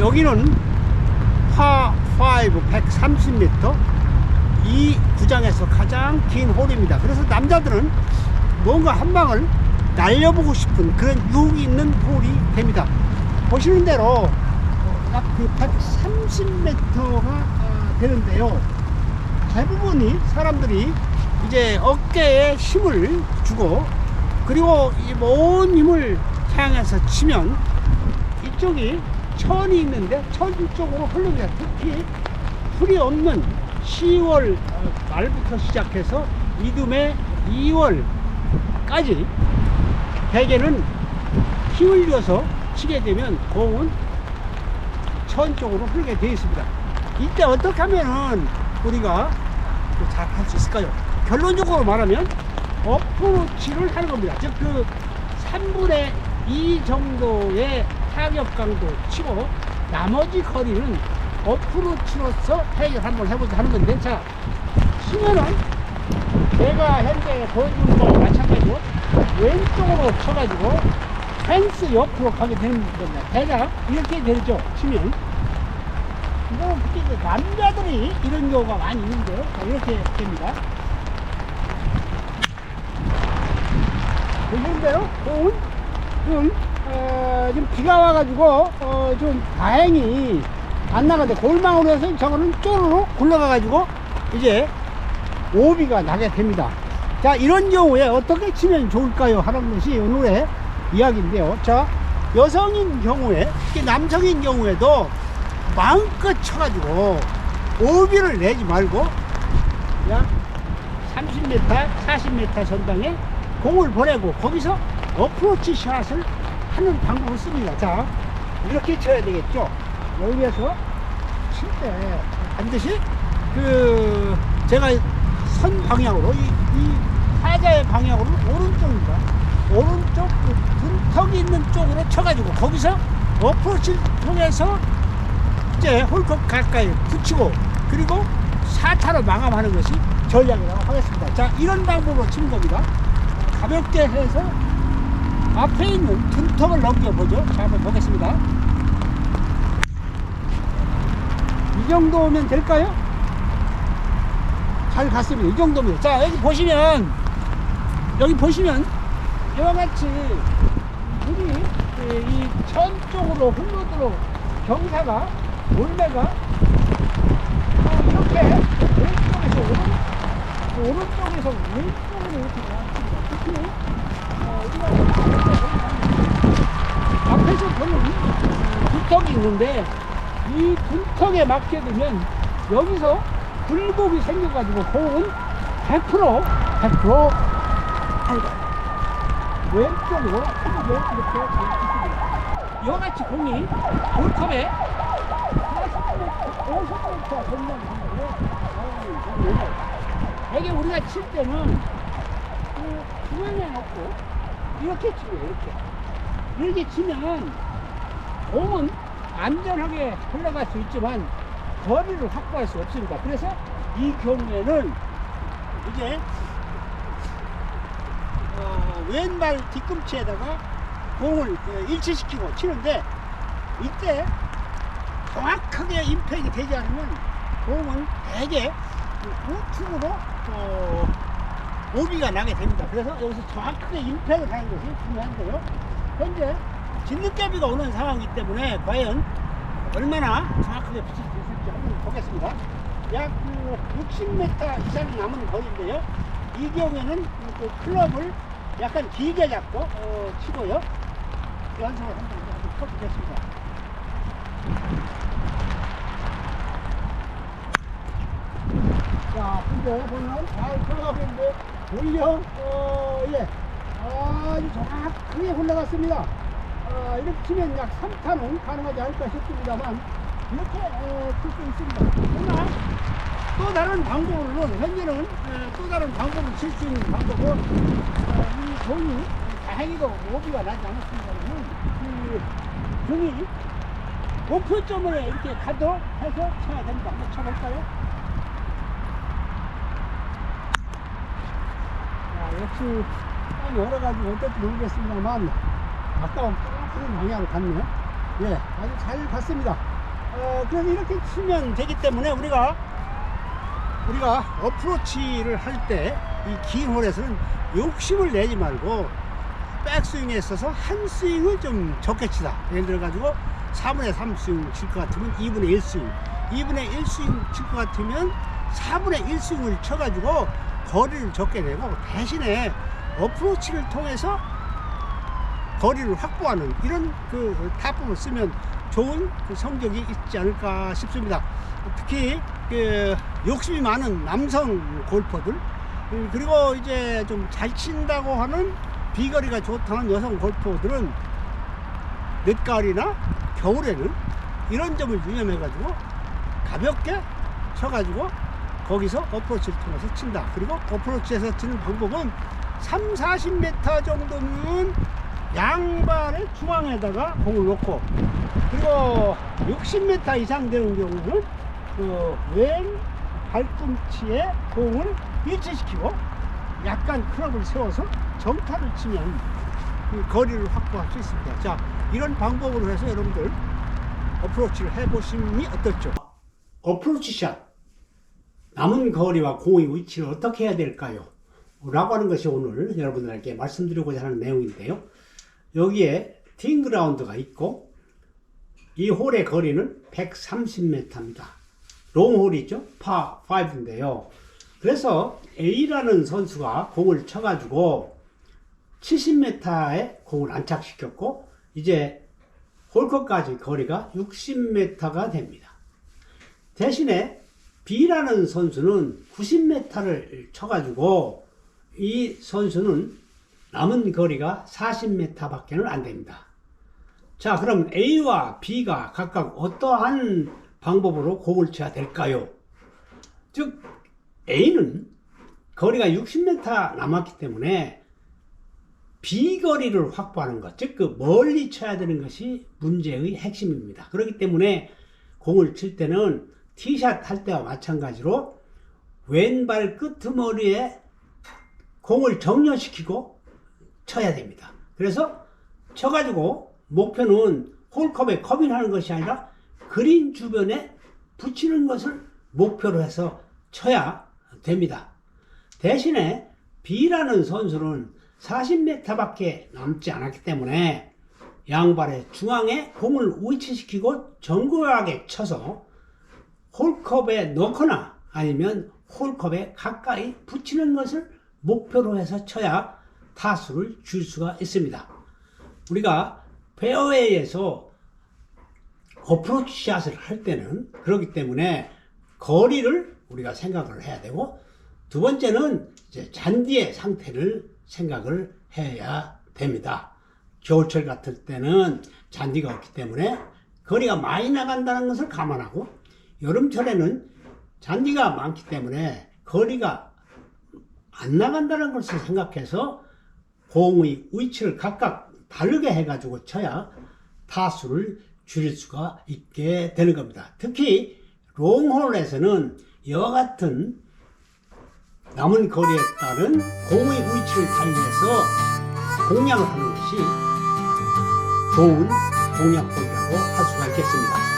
여기는 파5 130m 이 구장에서 가장 긴 홀입니다. 그래서 남자들은 뭔가 한 방을 날려보고 싶은 그런 유혹이 있는 홀이 됩니다. 보시는 대로 약그 130m가 되는데요. 대부분이 사람들이 이제 어깨에 힘을 주고 그리고 이온 힘을 향해서 치면 이쪽이 천이 있는데 천 쪽으로 흐릅니다. 특히 풀이 없는 10월 말부터 시작해서 이듬해 2월까지 대개는 힘을 줘서 치게 되면 공은 천 쪽으로 흐르게 되어 있습니다. 이때 어떻게 하면은 우리가 잘 할 수 있을까요? 결론적으로 말하면 어프로치를 하는 겁니다. 즉 그 3분의 2 정도의 타격 강도 치고 나머지 거리는 어프로치로서 해결 한번 해보자 하는 건데 자 치면은 내가 현재 보여주는 거와 마찬가지로 왼쪽으로 쳐가지고 펜스 옆으로 가게 되는 겁니다. 대략 이렇게 되죠. 치면 이제 남자들이 이런 경우가 많이 있는데요. 자, 이렇게 됩니다. 보시는 대로 공은 좀, 어, 좀 비가 와가지고 어, 좀 다행히 안 나가는데 골망으로 해서 저거는 쪼르르 굴러가가지고 이제 오비가 나게 됩니다. 자 이런 경우에 어떻게 치면 좋을까요? 하는 것이 오늘의 이야기인데요. 자 여성인 경우에 특히 남성인 경우에도 마음껏 쳐가지고 오비를 내지 말고 그냥 30m, 40m 전방에 공을 보내고 거기서 어프로치 샷을 하는 방법을 씁니다. 자, 이렇게 쳐야 되겠죠. 여기에서 칠 때 반드시 그 제가 선 방향으로 이, 이 타자의 방향으로 오른쪽입니다. 오른쪽 그 분턱이 있는 쪽으로 쳐가지고 거기서 어프로치를 통해서 이제 홀컵 가까이 붙이고 그리고 사타로 마감하는 것이 전략이라고 하겠습니다. 자, 이런 방법으로 치는 겁니다. 가볍게 해서 앞에 있는 둔턱을 넘겨보죠. 자, 한번 보겠습니다. 이 정도면 될까요? 잘 갔습니다. 이 정도면. 자, 여기 보시면, 여기 보시면, 이와 같이, 물이 이천 쪽으로 흘러들어 경사가, 올매가, 어, 이렇게 왼쪽에서 오른, 오른쪽에서 왼쪽으로 이렇게 나왔습니다. 앞에서 보는 분턱이 있는데 이 분턱에 맞게 되면 여기서 굴곡이 생겨가지고 공은 100% 100% 아이고 왼쪽으로 크게 이렇게 있습니다. 이와 같이 공이 40m, 50m 전망하고 이게 우리가 칠 때는 그 중앙에 놓고 이렇게 치요 이렇게 이렇게 치면 공은 안전하게 흘러갈 수 있지만 거리를 확보할 수 없습니다. 그래서 이 경우에는 이제 어, 왼발 뒤꿈치에다가 공을 어, 일치시키고 치는데 이때 정확하게 임팩이 되지 않으면 공은 대개 그 우측으로 어, 오비가 나게 됩니다. 그래서 여기서 정확하게 임팩을 하는 것이 중요한데요. 현재 진흙개비가 오는 상황이기 때문에 과연 얼마나 정확하게 붙일 수 있을지 한번 보겠습니다. 약그 60m 이상이 남은 거리인데요. 이 경우에는 그 클럽을 약간 길게 잡고 어, 치고요. 연습을 한번 쳐보겠습니다. 자, 근데 보면 잘 흘러가고 있는데 오히려 어, 예, 아주 정확하게 흘러갔습니다. 아, 이렇게 치면 약 3타는 가능하지 않을까 싶습니다만 이렇게 어, 칠수 있습니다. 그러나 또 다른 방법으로는 현재는 어, 또 다른 방법을 칠수 있는 방법은 어, 이 공이 다행히도 오비가 나지 않았습니다만 이 등이 목표점을 이렇게 가도록 해서 쳐야. 한번 쳐볼까요? 역시 땅이 얼어가지고 어떨지 모르겠습니다만 아까와 똑같은 방향으로 갔네. 예, 아주 잘 갔습니다. 어, 그래서 이렇게 치면 되기 때문에 우리가 우리가 어프로치를 할 때 이 긴 홀에서는 욕심을 내지 말고 백스윙에 있어서 한 스윙을 좀 적게 치다. 예를 들어 가지고 3분의 3 스윙 칠 것 같으면 2분의 1 스윙, 2분의 1 스윙 칠 것 같으면 4분의 1 스윙을 쳐가지고 거리를 적게 내고 대신에 어프로치를 통해서 거리를 확보하는 이런 그 타법을 쓰면 좋은 그 성적이 있지 않을까 싶습니다. 특히 그 욕심이 많은 남성 골퍼들 음, 그리고 이제 좀 잘 친다고 하는 비거리가 좋다는 여성 골퍼들은 늦가을이나 겨울에는 이런 점을 유념해 가지고 가볍게 쳐가지고 거기서 어프로치를 통해서 친다. 그리고 어프로치에서 치는 방법은 3, 40m 정도는 양발의 중앙에다가 공을 놓고 그리고 60m 이상 되는 경우는 그 왼 발꿈치에 공을 일치시키고 약간 클럽을 세워서 정타를 치면 그 거리를 확보할 수 있습니다. 자, 이런 방법으로 해서 여러분들 어프로치를 해보심이 어떨죠? 어프로치 샷. 남은 거리와 공의 위치를 어떻게 해야 될까요? 라고 하는 것이 오늘 여러분들에게 말씀드리고자 하는 내용인데요. 여기에 팅그라운드가 있고 이 홀의 거리는 130m입니다. 롱홀이죠. 파 5인데요. 그래서 A라는 선수가 공을 쳐가지고 70m에 공을 안착시켰고 이제 홀컵까지 거리가 60m가 됩니다. 대신에 B라는 선수는 90m를 쳐가지고 이 선수는 남은 거리가 40m 밖에는 안 됩니다. 자, 그럼 A와 B가 각각 어떠한 방법으로 공을 쳐야 될까요? 즉, A는 거리가 60m 남았기 때문에 비거리를 확보하는 것, 즉, 그 멀리 쳐야 되는 것이 문제의 핵심입니다. 그렇기 때문에 공을 칠 때는 티샷 할 때와 마찬가지로 왼발 끄트머리에 공을 정렬시키고 쳐야 됩니다. 그래서 쳐가지고 목표는 홀컵에 커빙하는 것이 아니라 그린 주변에 붙이는 것을 목표로 해서 쳐야 됩니다. 대신에 B라는 선수는 40m밖에 남지 않았기 때문에 양발의 중앙에 공을 위치시키고 정교하게 쳐서 홀컵에 넣거나 아니면 홀컵에 가까이 붙이는 것을 목표로 해서 쳐야 타수를 줄 수가 있습니다. 우리가 페어웨이에서 어프로치 샷을 할 때는 그렇기 때문에 거리를 우리가 생각을 해야 되고 두 번째는 잔디의 상태를 생각을 해야 됩니다. 겨울철 같을 때는 잔디가 없기 때문에 거리가 많이 나간다는 것을 감안하고 여름철에는 잔디가 많기 때문에 거리가 안 나간다는 것을 생각해서 공의 위치를 각각 다르게 해가지고 쳐야 타수를 줄일 수가 있게 되는 겁니다. 특히 롱홀에서는 이와 같은 남은 거리에 따른 공의 위치를 달리해서 공략을 하는 것이 좋은 공략법이라고 할 수가 있겠습니다.